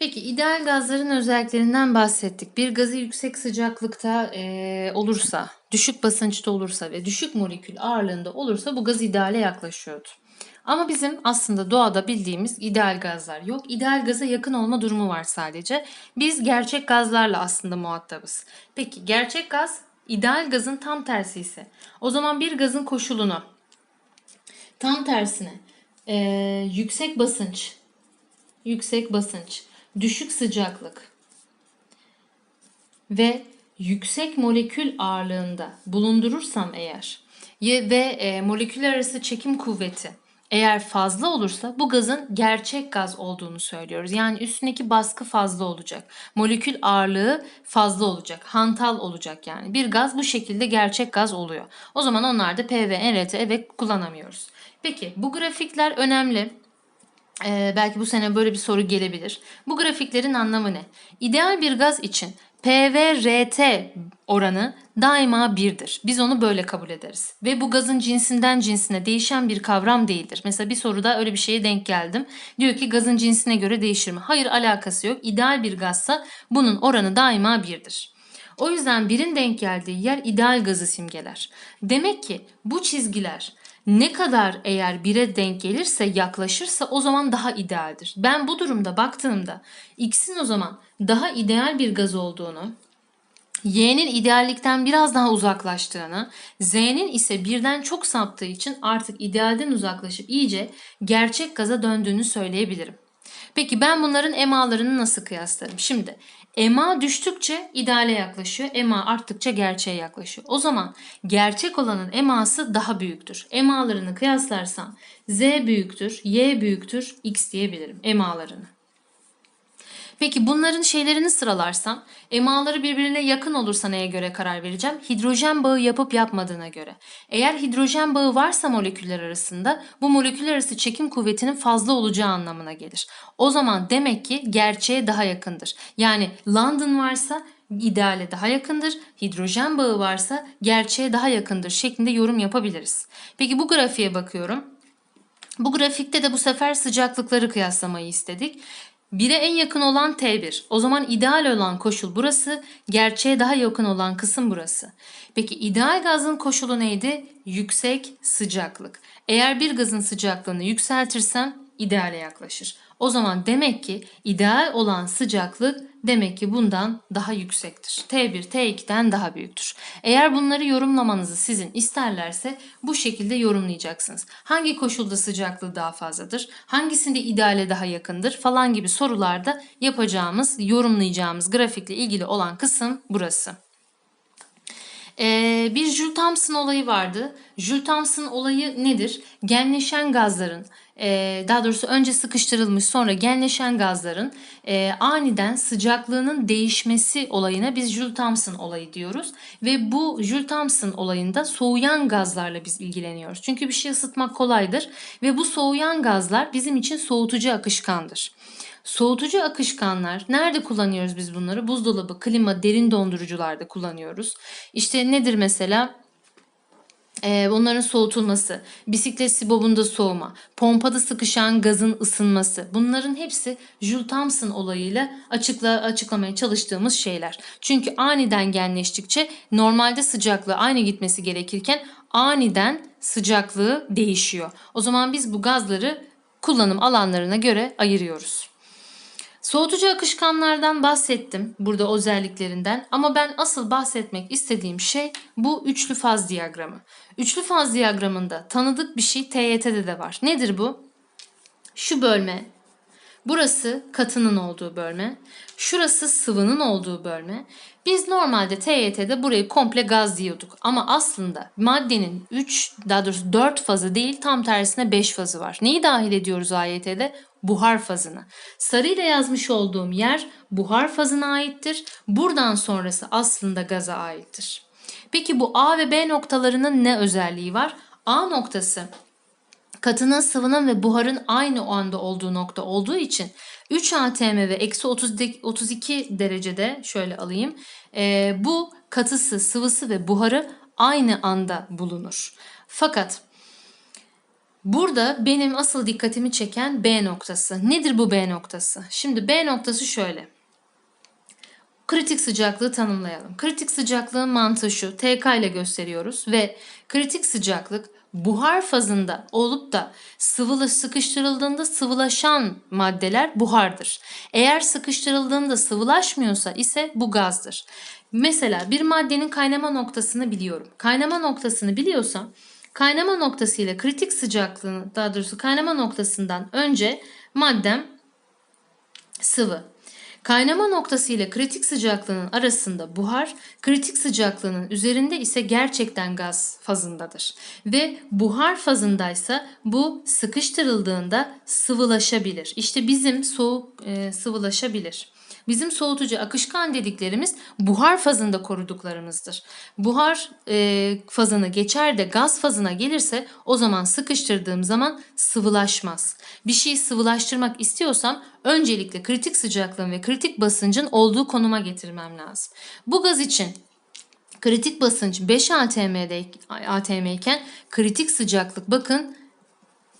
Peki ideal gazların özelliklerinden bahsettik. Bir gazı yüksek sıcaklıkta eee, olursa, düşük basınçta olursa ve düşük molekül ağırlığında olursa bu gaz ideale yaklaşıyordu. Ama bizim aslında doğada bildiğimiz ideal gazlar yok. İdeal gaza yakın olma durumu var sadece. Biz gerçek gazlarla aslında muhatabız. Peki gerçek gaz ideal gazın tam tersi ise o zaman bir gazın koşulunu tam tersine eee, yüksek basınç yüksek basınç, düşük sıcaklık ve yüksek molekül ağırlığında bulundurursam eğer ve e, moleküller arası çekim kuvveti eğer fazla olursa bu gazın gerçek gaz olduğunu söylüyoruz. Yani üstündeki baskı fazla olacak. Molekül ağırlığı fazla olacak. Hantal olacak yani. Bir gaz bu şekilde gerçek gaz oluyor. O zaman onlarda P ve NRT evet kullanamıyoruz. Peki bu grafikler önemli. Ee, belki bu sene böyle bir soru gelebilir. Bu grafiklerin anlamı ne? İdeal bir gaz için P ve RT oranı daima 1'dir. Biz onu böyle kabul ederiz. Ve bu gazın cinsinden cinsine değişen bir kavram değildir. Mesela bir soruda öyle bir şeye denk geldim. Diyor ki gazın cinsine göre değişir mi? Hayır alakası yok. İdeal bir gazsa bunun oranı daima 1'dir. O yüzden birin denk geldiği yer ideal gazı simgeler. Demek ki bu çizgiler ne kadar eğer bire denk gelirse yaklaşırsa o zaman daha idealdir. Ben bu durumda baktığımda X'in o zaman daha ideal bir gaz olduğunu, Y'nin ideallikten biraz daha uzaklaştığını, Z'nin ise birden çok saptığı için artık idealden uzaklaşıp iyice gerçek gaza döndüğünü söyleyebilirim. Peki ben bunların emalarını nasıl kıyaslarım? Şimdi ema düştükçe ideale yaklaşıyor, ema arttıkça gerçeğe yaklaşıyor. O zaman gerçek olanın eması daha büyüktür. Emalarını kıyaslarsam z büyüktür, y büyüktür, x diyebilirim emalarını. Peki bunların şeylerini sıralarsam emaları birbirine yakın olursa neye göre karar vereceğim? Hidrojen bağı yapıp yapmadığına göre. Eğer hidrojen bağı varsa moleküller arasında bu moleküller arası çekim kuvvetinin fazla olacağı anlamına gelir. O zaman demek ki gerçeğe daha yakındır. Yani London varsa ideale daha yakındır, hidrojen bağı varsa gerçeğe daha yakındır şeklinde yorum yapabiliriz. Peki bu grafiğe bakıyorum. Bu grafikte de bu sefer sıcaklıkları kıyaslamayı istedik. 1'e en yakın olan T1. O zaman ideal olan koşul burası, gerçeğe daha yakın olan kısım burası. Peki ideal gazın koşulu neydi? Yüksek sıcaklık. Eğer bir gazın sıcaklığını yükseltirsem ideale yaklaşır. O zaman demek ki ideal olan sıcaklık demek ki bundan daha yüksektir. T1 T2'den daha büyüktür. Eğer bunları yorumlamanızı sizin isterlerse bu şekilde yorumlayacaksınız. Hangi koşulda sıcaklığı daha fazladır? Hangisinde ideale daha yakındır? Falan gibi sorularda yapacağımız, yorumlayacağımız grafikle ilgili olan kısım burası. Ee, bir Jules Thompson olayı vardı. Jules Thompson olayı nedir? Genleşen gazların, e, daha doğrusu önce sıkıştırılmış sonra genleşen gazların e, aniden sıcaklığının değişmesi olayına biz Jules Thompson olayı diyoruz. Ve bu Jules Thompson olayında soğuyan gazlarla biz ilgileniyoruz. Çünkü bir şey ısıtmak kolaydır ve bu soğuyan gazlar bizim için soğutucu akışkandır. Soğutucu akışkanlar nerede kullanıyoruz biz bunları? Buzdolabı, klima, derin dondurucularda kullanıyoruz. İşte nedir mesela? Ee, onların soğutulması, bisiklet sibobunda soğuma, pompada sıkışan gazın ısınması. Bunların hepsi Jules Thompson olayıyla açıkla, açıklamaya çalıştığımız şeyler. Çünkü aniden genleştikçe normalde sıcaklığı aynı gitmesi gerekirken aniden sıcaklığı değişiyor. O zaman biz bu gazları kullanım alanlarına göre ayırıyoruz. Soğutucu akışkanlardan bahsettim burada özelliklerinden ama ben asıl bahsetmek istediğim şey bu üçlü faz diyagramı. Üçlü faz diyagramında tanıdık bir şey TYT'de de var. Nedir bu? Şu bölme, burası katının olduğu bölme, şurası sıvının olduğu bölme. Biz normalde TYT'de burayı komple gaz diyorduk ama aslında maddenin 3 daha doğrusu 4 fazı değil tam tersine 5 fazı var. Neyi dahil ediyoruz AYT'de? Buhar fazını. Sarıyla yazmış olduğum yer buhar fazına aittir. Buradan sonrası aslında gaza aittir. Peki bu A ve B noktalarının ne özelliği var? A noktası katının, sıvının ve buharın aynı o anda olduğu nokta olduğu için 3 atm ve eksi 32 derecede şöyle alayım. E, bu katısı, sıvısı ve buharı aynı anda bulunur. Fakat Burada benim asıl dikkatimi çeken B noktası. Nedir bu B noktası? Şimdi B noktası şöyle. Kritik sıcaklığı tanımlayalım. Kritik sıcaklığın mantığı şu. TK ile gösteriyoruz ve kritik sıcaklık buhar fazında olup da sıvılı sıkıştırıldığında sıvılaşan maddeler buhardır. Eğer sıkıştırıldığında sıvılaşmıyorsa ise bu gazdır. Mesela bir maddenin kaynama noktasını biliyorum. Kaynama noktasını biliyorsam kaynama noktası ile kritik sıcaklığını daha doğrusu kaynama noktasından önce maddem sıvı. Kaynama noktası ile kritik sıcaklığının arasında buhar, kritik sıcaklığının üzerinde ise gerçekten gaz fazındadır. Ve buhar fazındaysa bu sıkıştırıldığında sıvılaşabilir. İşte bizim soğuk e, sıvılaşabilir. Bizim soğutucu akışkan dediklerimiz buhar fazında koruduklarımızdır. Buhar e, fazını geçer de gaz fazına gelirse o zaman sıkıştırdığım zaman sıvılaşmaz. Bir şeyi sıvılaştırmak istiyorsam öncelikle kritik sıcaklığın ve kritik basıncın olduğu konuma getirmem lazım. Bu gaz için kritik basınç 5 atm'de atm iken kritik sıcaklık bakın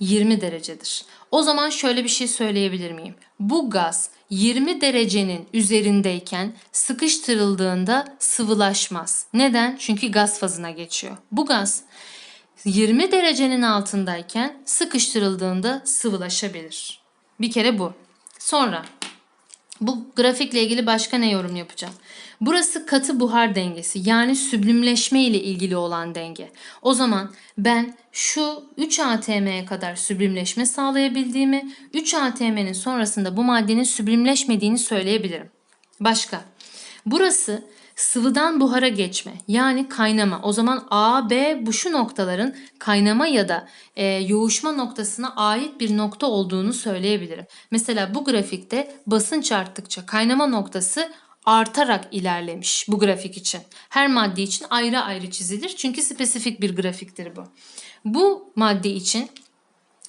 20 derecedir. O zaman şöyle bir şey söyleyebilir miyim? Bu gaz 20 derecenin üzerindeyken sıkıştırıldığında sıvılaşmaz. Neden? Çünkü gaz fazına geçiyor. Bu gaz 20 derecenin altındayken sıkıştırıldığında sıvılaşabilir. Bir kere bu. Sonra bu grafikle ilgili başka ne yorum yapacağım? Burası katı buhar dengesi yani süblimleşme ile ilgili olan denge. O zaman ben şu 3 atm'ye kadar süblimleşme sağlayabildiğimi, 3 atm'nin sonrasında bu maddenin süblimleşmediğini söyleyebilirim. Başka. Burası sıvıdan buhara geçme yani kaynama. O zaman A, B bu şu noktaların kaynama ya da e, yoğuşma noktasına ait bir nokta olduğunu söyleyebilirim. Mesela bu grafikte basınç arttıkça kaynama noktası artarak ilerlemiş bu grafik için. Her madde için ayrı ayrı çizilir çünkü spesifik bir grafiktir bu. Bu madde için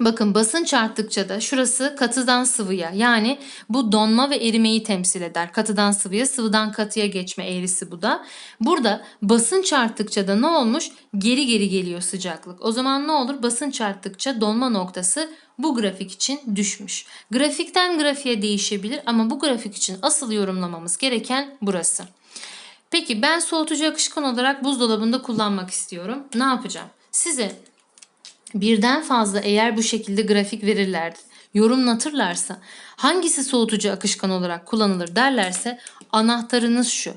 Bakın basınç arttıkça da şurası katıdan sıvıya yani bu donma ve erimeyi temsil eder. Katıdan sıvıya, sıvıdan katıya geçme eğrisi bu da. Burada basınç arttıkça da ne olmuş? Geri geri geliyor sıcaklık. O zaman ne olur? Basınç arttıkça donma noktası bu grafik için düşmüş. Grafikten grafiğe değişebilir ama bu grafik için asıl yorumlamamız gereken burası. Peki ben soğutucu akışkan olarak buzdolabında kullanmak istiyorum. Ne yapacağım? Size birden fazla eğer bu şekilde grafik verirler, yorumlatırlarsa hangisi soğutucu akışkan olarak kullanılır derlerse anahtarınız şu.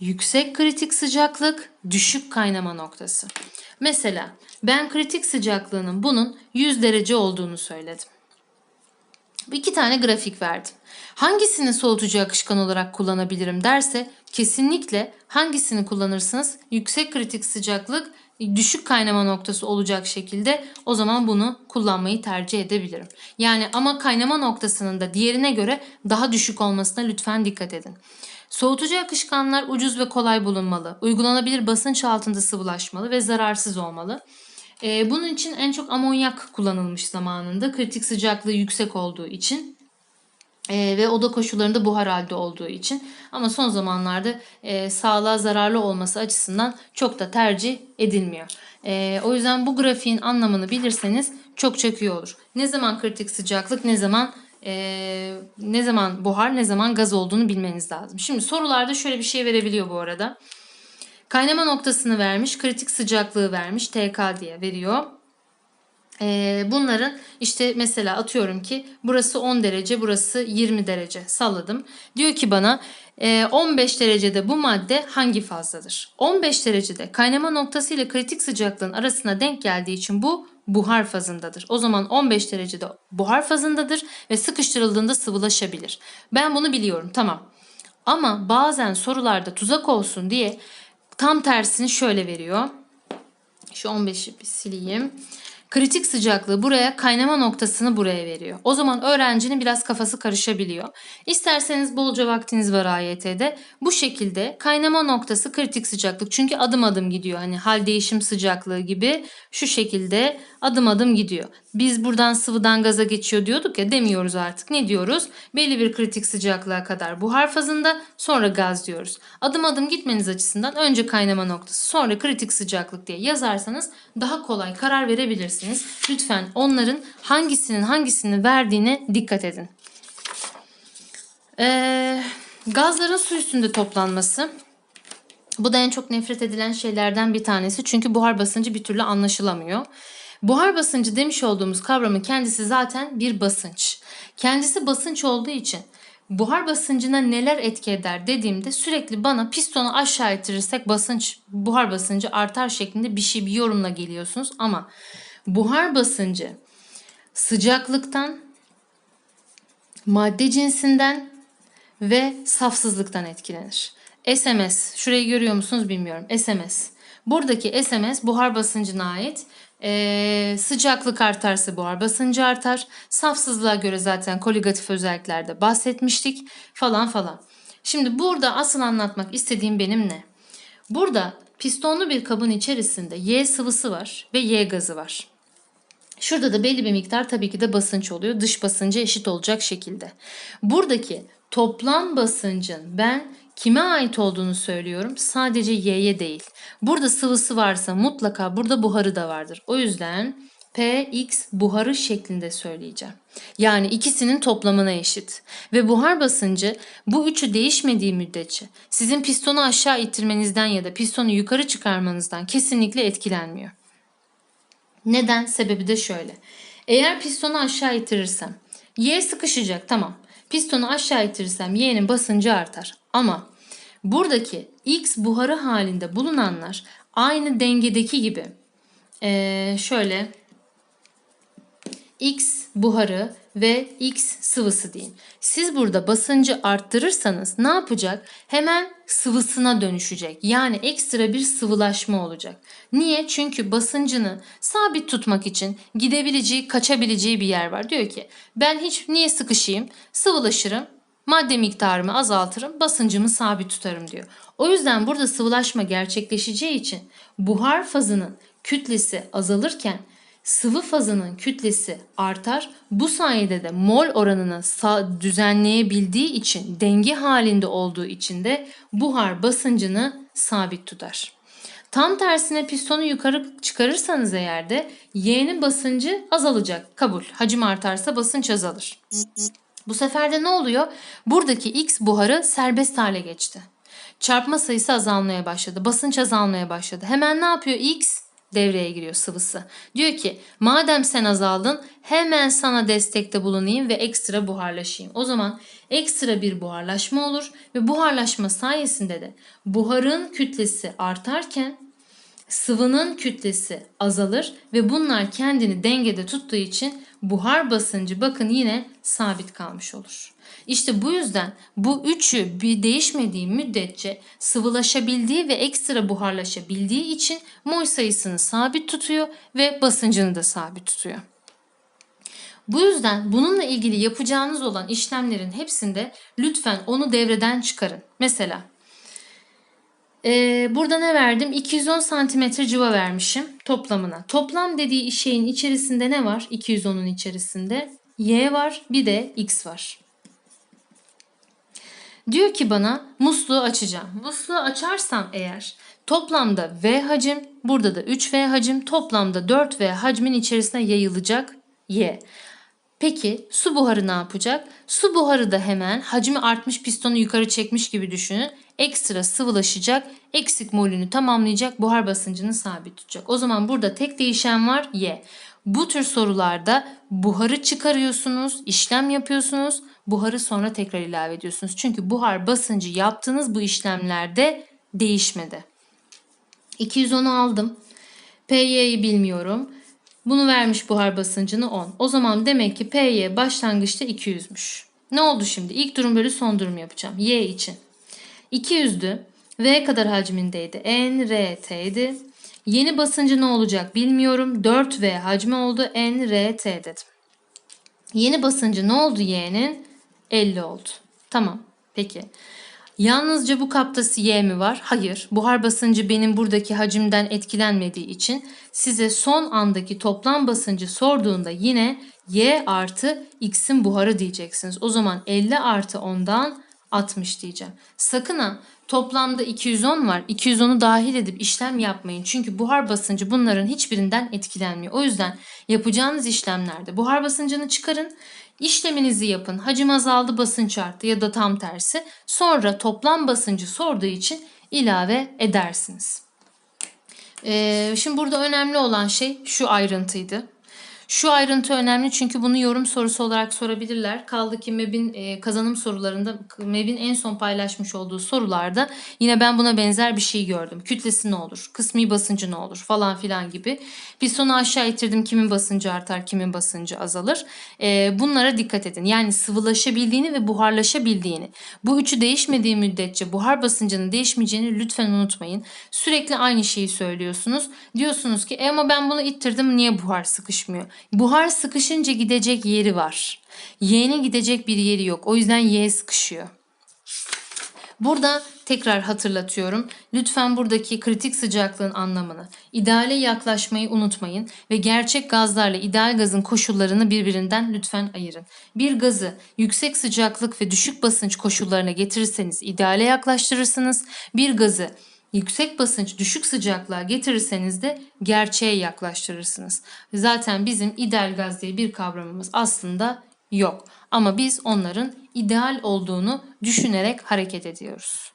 Yüksek kritik sıcaklık, düşük kaynama noktası. Mesela ben kritik sıcaklığının bunun 100 derece olduğunu söyledim. İki tane grafik verdim. Hangisini soğutucu akışkan olarak kullanabilirim derse kesinlikle hangisini kullanırsınız? Yüksek kritik sıcaklık düşük kaynama noktası olacak şekilde o zaman bunu kullanmayı tercih edebilirim. Yani ama kaynama noktasının da diğerine göre daha düşük olmasına lütfen dikkat edin. Soğutucu akışkanlar ucuz ve kolay bulunmalı. Uygulanabilir basınç altında sıvılaşmalı ve zararsız olmalı. Ee, bunun için en çok amonyak kullanılmış zamanında kritik sıcaklığı yüksek olduğu için e, ve oda koşullarında buhar halde olduğu için ama son zamanlarda e, sağlığa zararlı olması açısından çok da tercih edilmiyor. E, o yüzden bu grafiğin anlamını bilirseniz çok iyi olur. Ne zaman kritik sıcaklık ne zaman e, ne zaman buhar ne zaman gaz olduğunu bilmeniz lazım. Şimdi sorularda şöyle bir şey verebiliyor bu arada. Kaynama noktasını vermiş, kritik sıcaklığı vermiş, TK diye veriyor. Ee, bunların işte mesela atıyorum ki burası 10 derece, burası 20 derece salladım. Diyor ki bana e, 15 derecede bu madde hangi fazladır? 15 derecede kaynama noktası ile kritik sıcaklığın arasına denk geldiği için bu buhar fazındadır. O zaman 15 derecede buhar fazındadır ve sıkıştırıldığında sıvılaşabilir. Ben bunu biliyorum tamam. Ama bazen sorularda tuzak olsun diye tam tersini şöyle veriyor. Şu 15'i bir sileyim. Kritik sıcaklığı buraya, kaynama noktasını buraya veriyor. O zaman öğrencinin biraz kafası karışabiliyor. İsterseniz bolca vaktiniz var AYT'de. Bu şekilde kaynama noktası kritik sıcaklık. Çünkü adım adım gidiyor. Hani hal değişim sıcaklığı gibi şu şekilde adım adım gidiyor. Biz buradan sıvıdan gaza geçiyor diyorduk ya demiyoruz artık. Ne diyoruz? Belli bir kritik sıcaklığa kadar buhar fazında sonra gaz diyoruz. Adım adım gitmeniz açısından önce kaynama noktası sonra kritik sıcaklık diye yazarsanız daha kolay karar verebilirsiniz. Lütfen onların hangisinin hangisini verdiğine dikkat edin. Ee, gazların su üstünde toplanması. Bu da en çok nefret edilen şeylerden bir tanesi. Çünkü buhar basıncı bir türlü anlaşılamıyor. Buhar basıncı demiş olduğumuz kavramın kendisi zaten bir basınç. Kendisi basınç olduğu için buhar basıncına neler etki eder dediğimde sürekli bana pistonu aşağı ittirirsek basınç buhar basıncı artar şeklinde bir şey bir yorumla geliyorsunuz ama buhar basıncı sıcaklıktan, madde cinsinden ve safsızlıktan etkilenir. SMS, şurayı görüyor musunuz bilmiyorum. SMS. Buradaki SMS buhar basıncına ait. Ee, sıcaklık artarsa buhar basıncı artar. Safsızlığa göre zaten koligatif özelliklerde bahsetmiştik falan falan. Şimdi burada asıl anlatmak istediğim benim ne? Burada pistonlu bir kabın içerisinde Y sıvısı var ve Y gazı var. Şurada da belli bir miktar tabii ki de basınç oluyor. Dış basıncı eşit olacak şekilde. Buradaki toplam basıncın ben kime ait olduğunu söylüyorum. Sadece Y'ye değil. Burada sıvısı varsa mutlaka burada buharı da vardır. O yüzden Px buharı şeklinde söyleyeceğim. Yani ikisinin toplamına eşit. Ve buhar basıncı bu üçü değişmediği müddetçe sizin pistonu aşağı ittirmenizden ya da pistonu yukarı çıkarmanızdan kesinlikle etkilenmiyor. Neden? Sebebi de şöyle. Eğer pistonu aşağı ittirirsem Y sıkışacak tamam. Pistonu aşağı ittirirsem Y'nin basıncı artar. Ama buradaki X buharı halinde bulunanlar aynı dengedeki gibi ee, şöyle X buharı ve X sıvısı deyin. Siz burada basıncı arttırırsanız ne yapacak? Hemen sıvısına dönüşecek. Yani ekstra bir sıvılaşma olacak. Niye? Çünkü basıncını sabit tutmak için gidebileceği, kaçabileceği bir yer var. Diyor ki ben hiç niye sıkışayım? Sıvılaşırım. Madde miktarımı azaltırım, basıncımı sabit tutarım diyor. O yüzden burada sıvılaşma gerçekleşeceği için buhar fazının kütlesi azalırken sıvı fazının kütlesi artar. Bu sayede de mol oranını düzenleyebildiği için, denge halinde olduğu için de buhar basıncını sabit tutar. Tam tersine pistonu yukarı çıkarırsanız eğer de Y'nin basıncı azalacak. Kabul. Hacim artarsa basınç azalır. Bu sefer de ne oluyor? Buradaki X buharı serbest hale geçti. Çarpma sayısı azalmaya başladı. Basınç azalmaya başladı. Hemen ne yapıyor? X devreye giriyor sıvısı. Diyor ki madem sen azaldın hemen sana destekte bulunayım ve ekstra buharlaşayım. O zaman ekstra bir buharlaşma olur ve buharlaşma sayesinde de buharın kütlesi artarken sıvının kütlesi azalır ve bunlar kendini dengede tuttuğu için buhar basıncı bakın yine sabit kalmış olur. İşte bu yüzden bu üçü bir değişmediği müddetçe sıvılaşabildiği ve ekstra buharlaşabildiği için mol sayısını sabit tutuyor ve basıncını da sabit tutuyor. Bu yüzden bununla ilgili yapacağınız olan işlemlerin hepsinde lütfen onu devreden çıkarın. Mesela ee, burada ne verdim? 210 santimetre civa vermişim toplamına. Toplam dediği şeyin içerisinde ne var? 210'un içerisinde y var bir de x var. Diyor ki bana musluğu açacağım. Musluğu açarsam eğer toplamda V hacim, burada da 3V hacim, toplamda 4V hacmin içerisine yayılacak Y. Peki su buharı ne yapacak? Su buharı da hemen hacmi artmış pistonu yukarı çekmiş gibi düşünün. Ekstra sıvılaşacak, eksik molünü tamamlayacak, buhar basıncını sabit tutacak. O zaman burada tek değişen var Y. Bu tür sorularda buharı çıkarıyorsunuz, işlem yapıyorsunuz. Buharı sonra tekrar ilave ediyorsunuz. Çünkü buhar basıncı yaptığınız bu işlemlerde değişmedi. 210'u aldım. PY'yi bilmiyorum. Bunu vermiş buhar basıncını 10. O zaman demek ki PY başlangıçta 200'müş. Ne oldu şimdi? İlk durum bölü son durum yapacağım. Y için. 200'dü. V kadar hacmindeydi. N, R, T'ydi. Yeni basıncı ne olacak bilmiyorum. 4V hacmi oldu. N, R, T dedim. Yeni basıncı ne oldu Y'nin? 50 oldu. Tamam. Peki. Yalnızca bu kaptası Y mi var? Hayır. Buhar basıncı benim buradaki hacimden etkilenmediği için size son andaki toplam basıncı sorduğunda yine Y artı X'in buharı diyeceksiniz. O zaman 50 artı 10'dan 60 diyeceğim. Sakın ha toplamda 210 var. 210'u dahil edip işlem yapmayın. Çünkü buhar basıncı bunların hiçbirinden etkilenmiyor. O yüzden yapacağınız işlemlerde buhar basıncını çıkarın. İşleminizi yapın. Hacim azaldı, basınç arttı ya da tam tersi. Sonra toplam basıncı sorduğu için ilave edersiniz. Ee, şimdi burada önemli olan şey şu ayrıntıydı. Şu ayrıntı önemli çünkü bunu yorum sorusu olarak sorabilirler. Kaldı ki MEB'in e, kazanım sorularında, MEB'in en son paylaşmış olduğu sorularda yine ben buna benzer bir şey gördüm. Kütlesi ne olur, kısmi basıncı ne olur falan filan gibi. Pistonu aşağı itirdim kimin basıncı artar, kimin basıncı azalır. E, bunlara dikkat edin. Yani sıvılaşabildiğini ve buharlaşabildiğini. Bu üçü değişmediği müddetçe buhar basıncının değişmeyeceğini lütfen unutmayın. Sürekli aynı şeyi söylüyorsunuz. Diyorsunuz ki e ama ben bunu ittirdim niye buhar sıkışmıyor? Buhar sıkışınca gidecek yeri var. Y'nin gidecek bir yeri yok. O yüzden Y sıkışıyor. Burada tekrar hatırlatıyorum. Lütfen buradaki kritik sıcaklığın anlamını, ideale yaklaşmayı unutmayın ve gerçek gazlarla ideal gazın koşullarını birbirinden lütfen ayırın. Bir gazı yüksek sıcaklık ve düşük basınç koşullarına getirirseniz ideale yaklaştırırsınız. Bir gazı yüksek basınç, düşük sıcaklığa getirirseniz de gerçeğe yaklaştırırsınız. Zaten bizim ideal gaz diye bir kavramımız aslında yok. Ama biz onların ideal olduğunu düşünerek hareket ediyoruz.